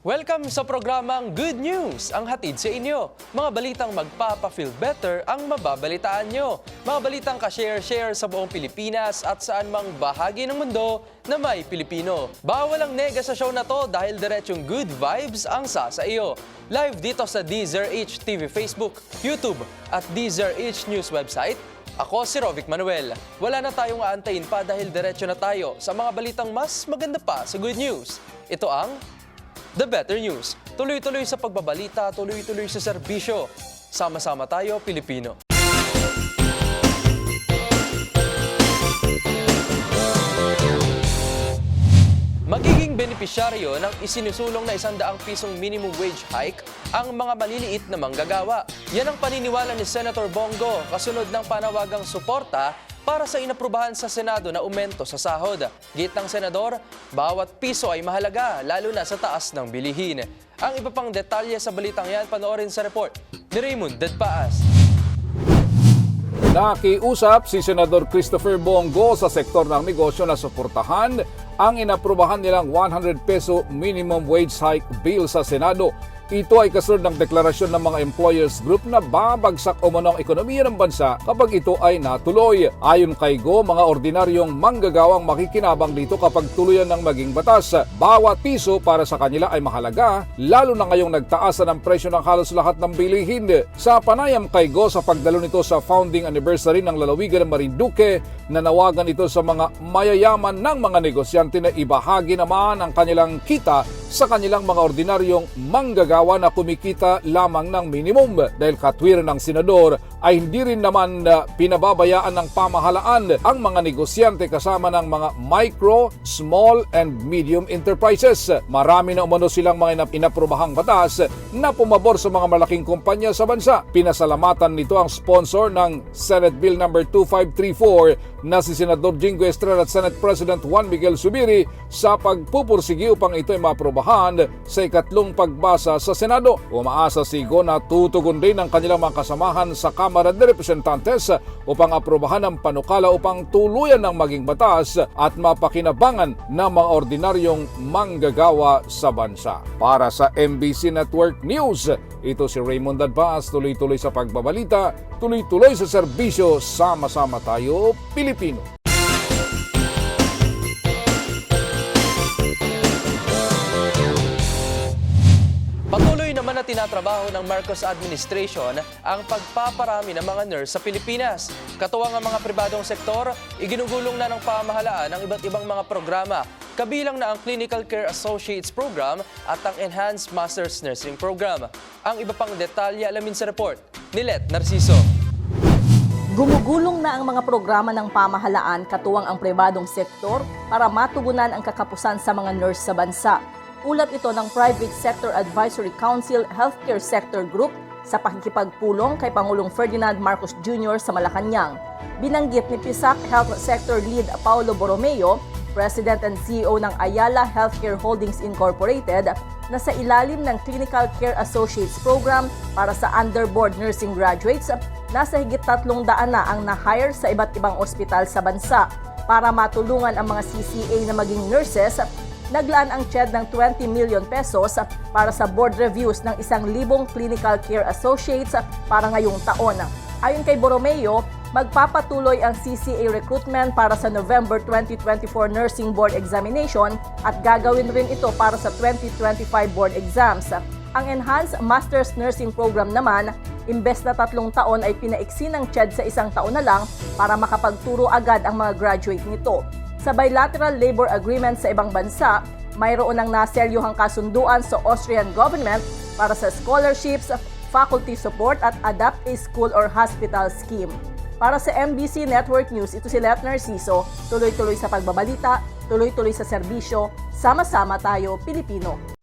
Welcome sa programang Good News, ang hatid sa inyo. Mga balitang magpapa-feel better ang mababalitaan nyo. Mga balitang ka-share-share sa buong Pilipinas at saan mang bahagi ng mundo na may Pilipino. Bawal ang nega sa show na to dahil diretsong good vibes ang sa sa iyo. Live dito sa DZRH TV Facebook, YouTube at DZRH News website ako si Rovic Manuel. Wala na tayong aantayin pa dahil diretso na tayo sa mga balitang mas maganda pa sa good news. Ito ang The Better News. Tuloy-tuloy sa pagbabalita, tuloy-tuloy sa serbisyo. Sama-sama tayo, Pilipino. Magiging benepisyaryo ng isinusulong na isandaang pisong minimum wage hike ang mga maliliit na manggagawa. Yan ang paniniwala ni Senator Bongo kasunod ng panawagang suporta para sa inaprubahan sa Senado na umento sa sahod. Git ng Senador, bawat piso ay mahalaga, lalo na sa taas ng bilihin. Ang iba pang detalye sa balitang yan, panoorin sa report ni Raymond Dedpaas. Nakiusap si Senador Christopher Bongo sa sektor ng negosyo na suportahan ang inaprubahan nilang 100 peso minimum wage hike bill sa Senado. Ito ay kasunod ng deklarasyon ng mga employers group na babagsak umano ang ekonomiya ng bansa kapag ito ay natuloy. Ayon kay Go, mga ordinaryong manggagawang makikinabang dito kapag tuluyan ng maging batas. Bawat piso para sa kanila ay mahalaga, lalo na ngayong nagtaas na ng presyo ng halos lahat ng bilihin. Sa panayam kay Go sa pagdalo nito sa founding anniversary ng lalawigan ng Marinduque, nanawagan ito sa mga mayayaman ng mga negosyante na ibahagi naman ang kanilang kita sa kanilang mga ordinaryong manggagawa na kumikita lamang ng minimum dahil katwiran ng senador ay hindi rin naman uh, pinababayaan ng pamahalaan ang mga negosyante kasama ng mga micro, small, and medium enterprises. Marami na umano silang mga inap- inaprobahang batas na pumabor sa mga malaking kumpanya sa bansa. Pinasalamatan nito ang sponsor ng Senate Bill number 2534 na si Senador Jingo Estrada at Senate President Juan Miguel Subiri sa pagpupursigi upang ito ay maprobahan sa ikatlong pagbasa sa Senado. Umaasa si Go na tutugon din ang kanilang mga kasamahan sa Kamara de Representantes upang aprobahan ang panukala upang tuluyan ng maging batas at mapakinabangan ng mga ordinaryong manggagawa sa bansa. Para sa MBC Network News, ito si Raymond Advas, tuloy-tuloy sa pagbabalita, tuloy-tuloy sa serbisyo, sama-sama tayo, Pilipino. Patuloy naman na tinatrabaho ng Marcos administration ang pagpaparami ng mga nurse sa Pilipinas. Katuwang ang mga pribadong sektor, iginugulong na ng pamahalaan ang iba't ibang mga programa, kabilang na ang Clinical Care Associates Program at ang Enhanced Master's Nursing Program. Ang iba pang detalye alamin sa report ni Let Narciso. Gumugulong na ang mga programa ng pamahalaan katuwang ang pribadong sektor para matugunan ang kakapusan sa mga nurse sa bansa. Ulat ito ng Private Sector Advisory Council Healthcare Sector Group sa pakikipagpulong kay Pangulong Ferdinand Marcos Jr. sa Malacanang. Binanggit ni PISAC Health Sector Lead Paulo Borromeo, President and CEO ng Ayala Healthcare Holdings Incorporated, na sa ilalim ng Clinical Care Associates Program para sa underboard nursing graduates, nasa higit tatlong daan na ang na-hire sa iba't ibang ospital sa bansa para matulungan ang mga CCA na maging nurses naglaan ang CHED ng 20 million pesos para sa board reviews ng isang libong clinical care associates para ngayong taon. Ayon kay Borromeo, magpapatuloy ang CCA recruitment para sa November 2024 Nursing Board Examination at gagawin rin ito para sa 2025 board exams. Ang Enhanced Master's Nursing Program naman, imbes na tatlong taon ay pinaiksi ng CHED sa isang taon na lang para makapagturo agad ang mga graduate nito. Sa bilateral labor agreement sa ibang bansa, mayroon ng naseryuhang kasunduan sa Austrian government para sa scholarships, faculty support at Adapt a School or Hospital Scheme. Para sa MBC Network News, ito si Let Narciso, tuloy-tuloy sa pagbabalita, tuloy-tuloy sa serbisyo, sama-sama tayo Pilipino.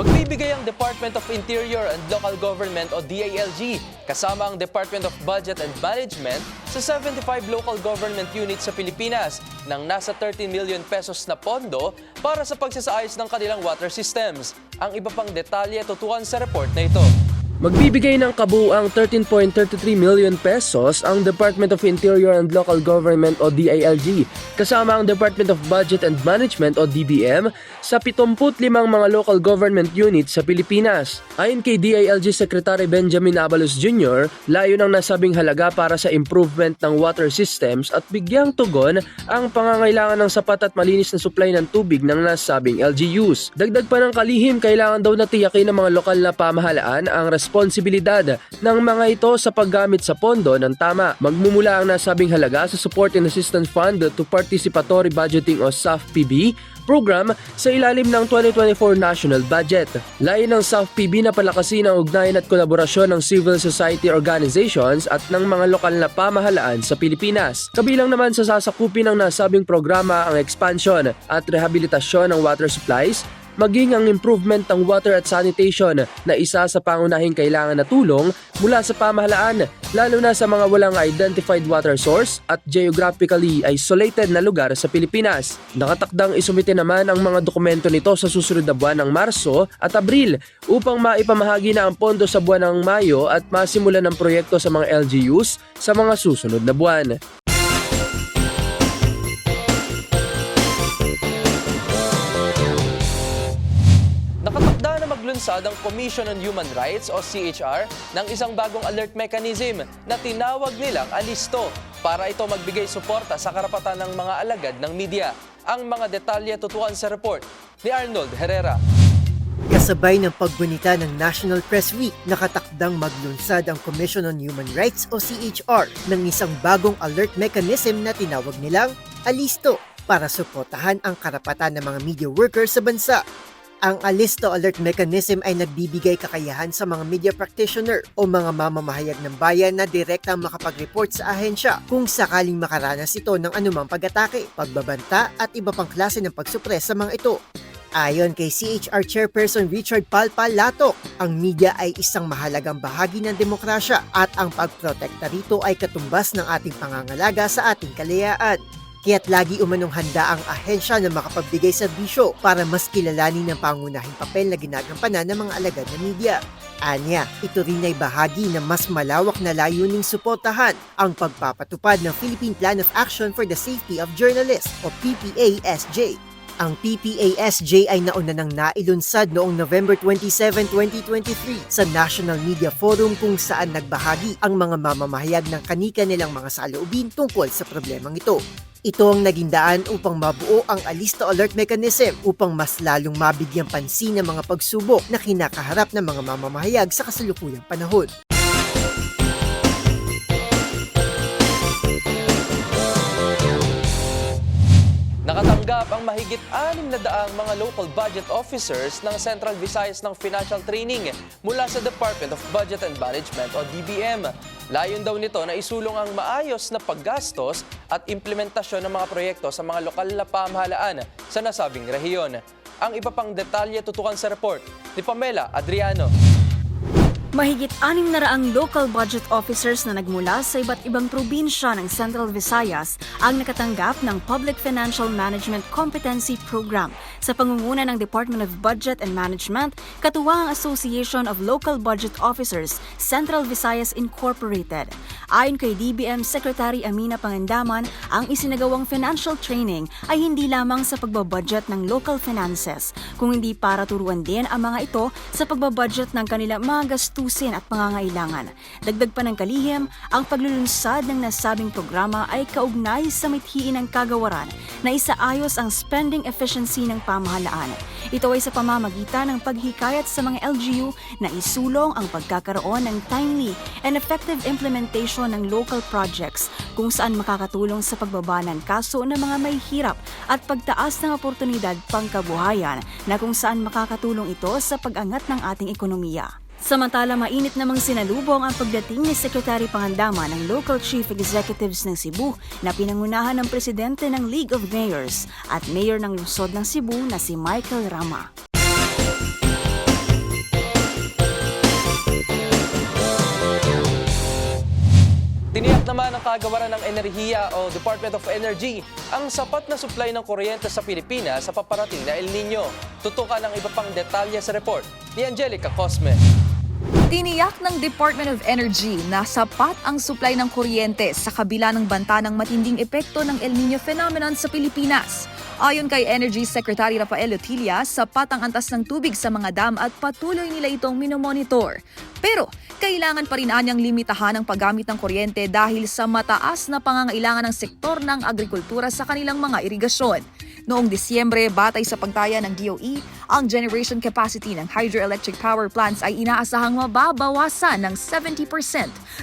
Magbibigay ang Department of Interior and Local Government o DILG kasama ang Department of Budget and Management sa 75 local government units sa Pilipinas ng nasa 13 million pesos na pondo para sa pagsasaayos ng kanilang water systems. Ang iba pang detalye tutukan sa report na ito. Magbibigay ng kabuang 13.33 million pesos ang Department of Interior and Local Government o DILG kasama ang Department of Budget and Management o DBM sa 75 mga local government units sa Pilipinas. Ayon kay DILG Secretary Benjamin Abalos Jr., layo ng nasabing halaga para sa improvement ng water systems at bigyang tugon ang pangangailangan ng sapat at malinis na supply ng tubig ng nasabing LGUs. Dagdag pa ng kalihim, kailangan daw na tiyakin ng mga lokal na pamahalaan ang ng mga ito sa paggamit sa pondo ng tama. Magmumula ang nasabing halaga sa Support and Assistance Fund to Participatory Budgeting o SAFPB program sa ilalim ng 2024 National Budget. Layo ng SAFPB na palakasin ang ugnayan at kolaborasyon ng civil society organizations at ng mga lokal na pamahalaan sa Pilipinas. Kabilang naman sa sasakupin ng nasabing programa ang expansion at rehabilitasyon ng water supplies, maging ang improvement ng water at sanitation na isa sa pangunahing kailangan na tulong mula sa pamahalaan, lalo na sa mga walang identified water source at geographically isolated na lugar sa Pilipinas. Nakatakdang isumite naman ang mga dokumento nito sa susunod na buwan ng Marso at Abril upang maipamahagi na ang pondo sa buwan ng Mayo at masimulan ng proyekto sa mga LGUs sa mga susunod na buwan. Maglunsad ang Commission on Human Rights o CHR ng isang bagong alert mechanism na tinawag nilang Alisto para ito magbigay suporta sa karapatan ng mga alagad ng media. Ang mga detalye tutukan sa report ni Arnold Herrera. Kasabay ng paggunita ng National Press Week, nakatakdang maglunsad ang Commission on Human Rights o CHR ng isang bagong alert mechanism na tinawag nilang Alisto para suportahan ang karapatan ng mga media workers sa bansa. Ang Alisto Alert Mechanism ay nagbibigay kakayahan sa mga media practitioner o mga mamamahayag ng bayan na direktang makapag-report sa ahensya kung sakaling makaranas ito ng anumang pag-atake, pagbabanta at iba pang klase ng pagsupres sa mga ito. Ayon kay CHR Chairperson Richard Palpal Latok, ang media ay isang mahalagang bahagi ng demokrasya at ang pagprotekta rito ay katumbas ng ating pangangalaga sa ating kalayaan. Kaya't lagi umanong handa ang ahensya na makapagbigay serbisyo para mas kilalanin ng pangunahing papel na ginagampanan ng mga alagad na media. Anya, ito rin ay bahagi ng mas malawak na layuning suportahan ang pagpapatupad ng Philippine Plan of Action for the Safety of Journalists o PPASJ ang PPASJ ay nauna nang nailunsad noong November 27, 2023 sa National Media Forum kung saan nagbahagi ang mga mamamahayag ng kanika nilang mga saloobin tungkol sa problemang ito. Ito ang naging daan upang mabuo ang Alisto Alert Mechanism upang mas lalong mabigyang pansin ng mga pagsubok na kinakaharap ng mga mamamahayag sa kasalukuyang panahon. Nakatanggap ang mahigit 6 na daang mga local budget officers ng Central Visayas ng Financial Training mula sa Department of Budget and Management o DBM. Layon daw nito na isulong ang maayos na paggastos at implementasyon ng mga proyekto sa mga lokal na pamahalaan sa nasabing rehiyon. Ang iba pang detalye tutukan sa report ni Pamela Adriano. Mahigit anim na raang local budget officers na nagmula sa iba't ibang probinsya ng Central Visayas ang nakatanggap ng Public Financial Management Competency Program sa pangunguna ng Department of Budget and Management, katuwa ang Association of Local Budget Officers, Central Visayas Incorporated. Ayon kay DBM Secretary Amina Pangandaman, ang isinagawang financial training ay hindi lamang sa pagbabudget ng local finances, kung hindi para turuan din ang mga ito sa pagbabudget ng kanilang mga gastusin gastusin at pangangailangan. Dagdag pa ng kalihim, ang paglulunsad ng nasabing programa ay kaugnay sa mithiin ng kagawaran na isaayos ang spending efficiency ng pamahalaan. Ito ay sa pamamagitan ng paghikayat sa mga LGU na isulong ang pagkakaroon ng timely and effective implementation ng local projects kung saan makakatulong sa pagbaba ng kaso ng mga may hirap at pagtaas ng oportunidad pangkabuhayan na kung saan makakatulong ito sa pag-angat ng ating ekonomiya. Samantala, mainit namang sinalubong ang pagdating ni Secretary Pangandama ng Local Chief Executives ng Cebu na pinangunahan ng Presidente ng League of Mayors at Mayor ng Lungsod ng Cebu na si Michael Rama. Tiniyak naman ng kagawaran ng enerhiya o Department of Energy ang sapat na supply ng kuryente sa Pilipinas sa paparating na El Nino. Tutukan ang iba pang detalye sa report ni Angelica Cosme. Tiniyak ng Department of Energy na sapat ang supply ng kuryente sa kabila ng banta ng matinding epekto ng El Nino phenomenon sa Pilipinas. Ayon kay Energy Secretary Rafael Otilia, sapat ang antas ng tubig sa mga dam at patuloy nila itong minomonitor. Pero kailangan pa rin anyang limitahan ang paggamit ng kuryente dahil sa mataas na pangangailangan ng sektor ng agrikultura sa kanilang mga irigasyon. Noong Disyembre, batay sa pagtaya ng DOE, ang generation capacity ng hydroelectric power plants ay inaasahang mababawasan ng 70%,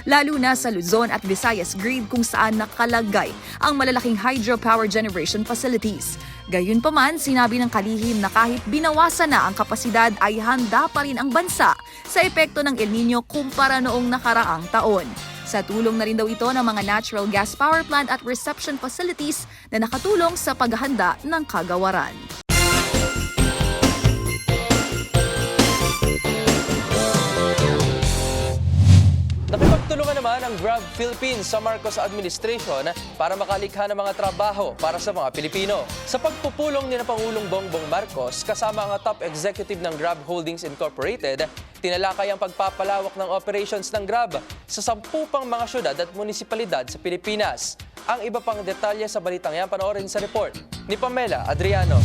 lalo na sa Luzon at Visayas grid kung saan nakalagay ang malalaking hydropower generation facilities. Gayunpaman, sinabi ng kalihim na kahit binawasan na ang kapasidad ay handa pa rin ang bansa sa epekto ng El Nino kumpara noong nakaraang taon. Sa tulong na rin daw ito ng mga natural gas power plant at reception facilities na nakatulong sa paghahanda ng kagawaran. Nakipagtulungan naman ang Grab Philippines sa Marcos Administration para makalikha ng mga trabaho para sa mga Pilipino. Sa pagpupulong ni na Pangulong Bongbong Marcos kasama ang top executive ng Grab Holdings Incorporated, tinalakay ang pagpapalawak ng operations ng Grab sa sampu pang mga syudad at munisipalidad sa Pilipinas. Ang iba pang detalye sa balitang yan panoorin sa report ni Pamela Adriano.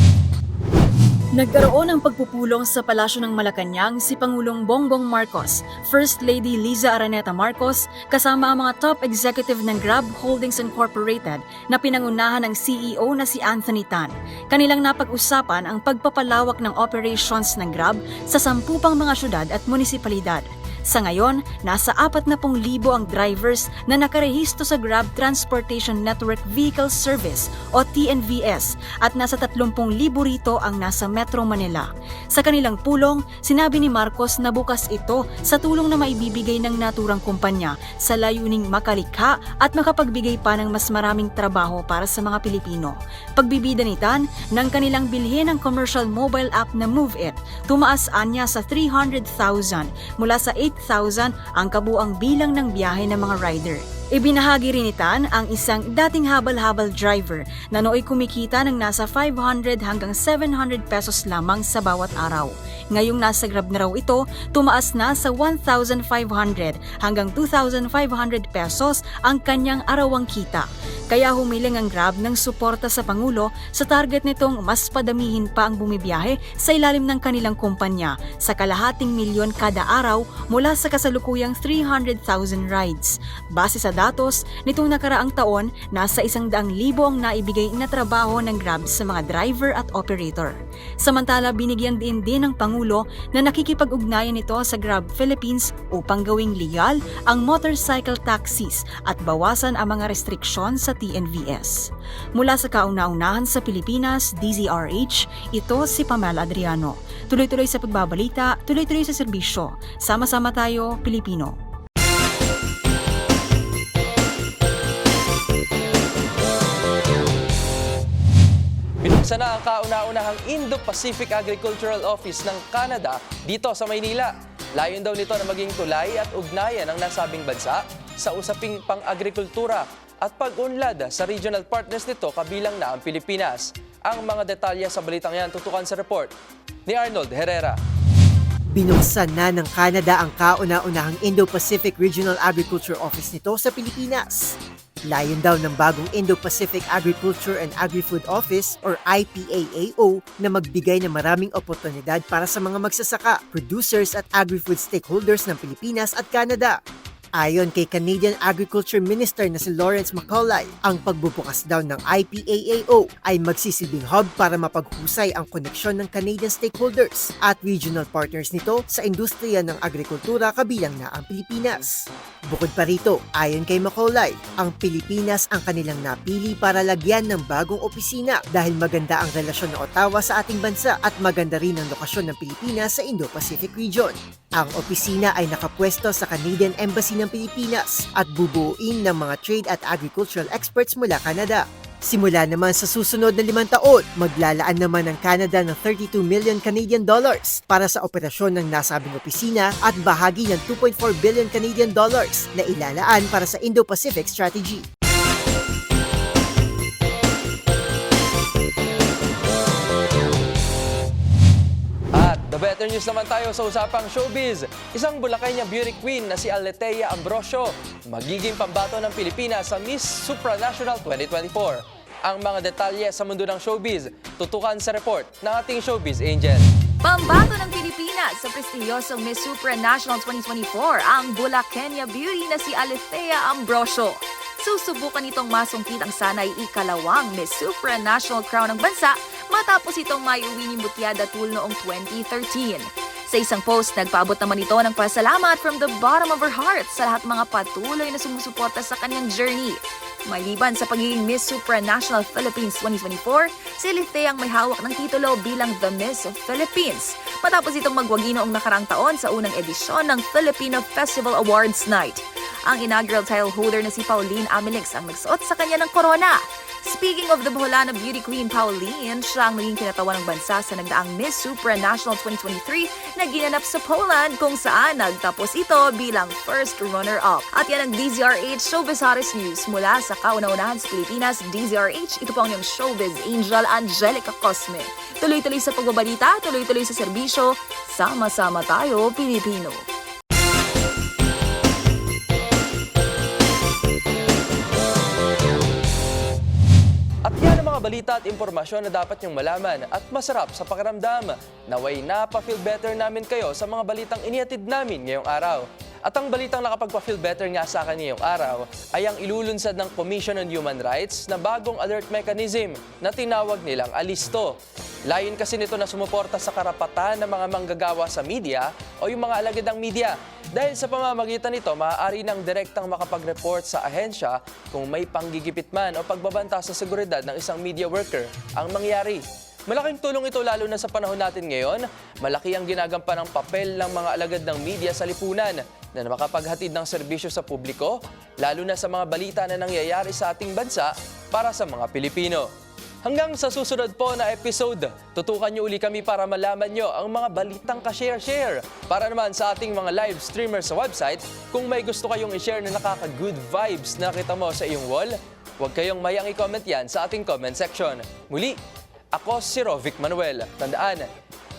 Nagkaroon ng pagpupulong sa Palasyo ng Malacanang si Pangulong Bongbong Marcos, First Lady Liza Araneta Marcos, kasama ang mga top executive ng Grab Holdings Incorporated na pinangunahan ng CEO na si Anthony Tan. Kanilang napag-usapan ang pagpapalawak ng operations ng Grab sa sampu pang mga syudad at munisipalidad. Sa ngayon, nasa 40,000 ang drivers na nakarehisto sa Grab Transportation Network Vehicle Service o TNVS at nasa 30,000 rito ang nasa Metro Manila. Sa kanilang pulong, sinabi ni Marcos na bukas ito sa tulong na maibibigay ng naturang kumpanya sa layuning makalikha at makapagbigay pa ng mas maraming trabaho para sa mga Pilipino. Pagbibida ni Tan ng kanilang bilhin ng commercial mobile app na MoveIt, tumaas anya sa 300,000 mula sa 8,000 ang kabuang bilang ng biyahe ng mga rider. Ibinahagi rin ni Tan ang isang dating habal-habal driver na nooy kumikita ng nasa 500 hanggang 700 pesos lamang sa bawat araw. Ngayong nasa Grab na raw ito, tumaas na sa 1,500 hanggang 2,500 pesos ang kanyang arawang kita. Kaya humiling ang Grab ng suporta sa Pangulo sa target nitong mas padamihin pa ang bumibiyahe sa ilalim ng kanilang kumpanya sa kalahating milyon kada araw mula sa kasalukuyang 300,000 rides. Base sa datos, nitong nakaraang taon, nasa isang daang libo ang naibigay na trabaho ng Grab sa mga driver at operator. Samantala, binigyan din din ng Pangulo na nakikipag-ugnayan ito sa Grab Philippines upang gawing legal ang motorcycle taxis at bawasan ang mga restriksyon sa TNVS. Mula sa kauna-unahan sa Pilipinas, DZRH, ito si Pamela Adriano. Tuloy-tuloy sa pagbabalita, tuloy-tuloy sa serbisyo. Sama-sama tayo, Pilipino. Binuksan na ang kauna-unahang Indo-Pacific Agricultural Office ng Canada dito sa Maynila. Layon daw nito na maging tulay at ugnayan ng nasabing bansa sa usaping pang-agrikultura at pag-unlad sa regional partners nito kabilang na ang Pilipinas. Ang mga detalye sa balitang yan tutukan sa report ni Arnold Herrera. Binuksan na ng Canada ang kauna-unahang Indo-Pacific Regional Agriculture Office nito sa Pilipinas. Layon daw ng bagong Indo-Pacific Agriculture and Agri-Food Office or IPAAO na magbigay ng maraming oportunidad para sa mga magsasaka, producers at agri-food stakeholders ng Pilipinas at Canada. Ayon kay Canadian Agriculture Minister na si Lawrence Macaulay, ang pagbubukas daw ng IPAAO ay magsisilbing hub para mapaghusay ang koneksyon ng Canadian stakeholders at regional partners nito sa industriya ng agrikultura kabilang na ang Pilipinas. Bukod pa rito, ayon kay Macaulay, ang Pilipinas ang kanilang napili para lagyan ng bagong opisina dahil maganda ang relasyon ng Ottawa sa ating bansa at maganda rin ang lokasyon ng Pilipinas sa Indo-Pacific region. Ang opisina ay nakapwesto sa Canadian Embassy ng Pilipinas at bubuuin ng mga trade at agricultural experts mula Canada. Simula naman sa susunod na limang taon, maglalaan naman ng Canada ng 32 million Canadian dollars para sa operasyon ng nasabing opisina at bahagi ng 2.4 billion Canadian dollars na ilalaan para sa Indo-Pacific Strategy. Better news naman tayo sa usapang showbiz. Isang Bulacanang beauty queen na si Aletea Ambrosio magiging pambato ng Pilipinas sa Miss Supranational 2024. Ang mga detalye sa mundo ng showbiz, tutukan sa report ng ating showbiz angel. Pambato ng Pilipinas sa prestihiyosong Miss Supranational 2024 ang Bulacanang beauty na si Alethea Ambrosio. Susubukan itong masungkit ang sanay ikalawang Miss Supranational crown ng bansa matapos itong maiuwi ni Mutiada Tool noong 2013. Sa isang post, nagpaabot naman ito ng pasalamat from the bottom of her heart sa lahat mga patuloy na sumusuporta sa kanyang journey. Maliban sa pagiging Miss Supranational Philippines 2024, si Lithea ang may hawak ng titulo bilang The Miss of Philippines matapos itong magwagi noong nakarang taon sa unang edisyon ng Filipino Festival Awards Night. Ang inaugural title holder na si Pauline Amelix ang nagsuot sa kanya ng corona. Speaking of the Boholana beauty queen Pauline, siya ang naging kinatawan ng bansa sa nagdaang Miss Supranational 2023 na ginanap sa Poland kung saan nagtapos ito bilang first runner-up. At yan ang DZRH Showbiz Hottest News mula sa kauna-unahan sa Pilipinas, DZRH. Ito po ang iyong showbiz angel Angelica Cosme. Tuloy-tuloy sa pagbabalita, tuloy-tuloy sa serbisyo, sama-sama tayo, Pilipino. Mga balita at impormasyon na dapat niyong malaman at masarap sa pakiramdam. Naway napaka-feel better namin kayo sa mga balitang inihatid namin ngayong araw. At ang balitang nakapagpa-feel better nga sa akin ngayong araw ay ang ilulunsad ng Commission on Human Rights na bagong alert mechanism na tinawag nilang Alisto. Layon kasi nito na sumuporta sa karapatan ng mga manggagawa sa media o yung mga alagad ng media. Dahil sa pamamagitan nito, maaari ng direktang makapag-report sa ahensya kung may panggigipit man o pagbabanta sa seguridad ng isang media worker ang mangyari. Malaking tulong ito lalo na sa panahon natin ngayon. Malaki ang ginagampan ng papel ng mga alagad ng media sa lipunan na makapaghatid ng serbisyo sa publiko, lalo na sa mga balita na nangyayari sa ating bansa para sa mga Pilipino. Hanggang sa susunod po na episode, tutukan niyo uli kami para malaman niyo ang mga balitang ka-share-share. Para naman sa ating mga live streamers sa website, kung may gusto kayong i-share na nakaka-good vibes na kita mo sa iyong wall, huwag kayong mayang i-comment yan sa ating comment section. Muli, ako si Rovic Manuel. Tandaan,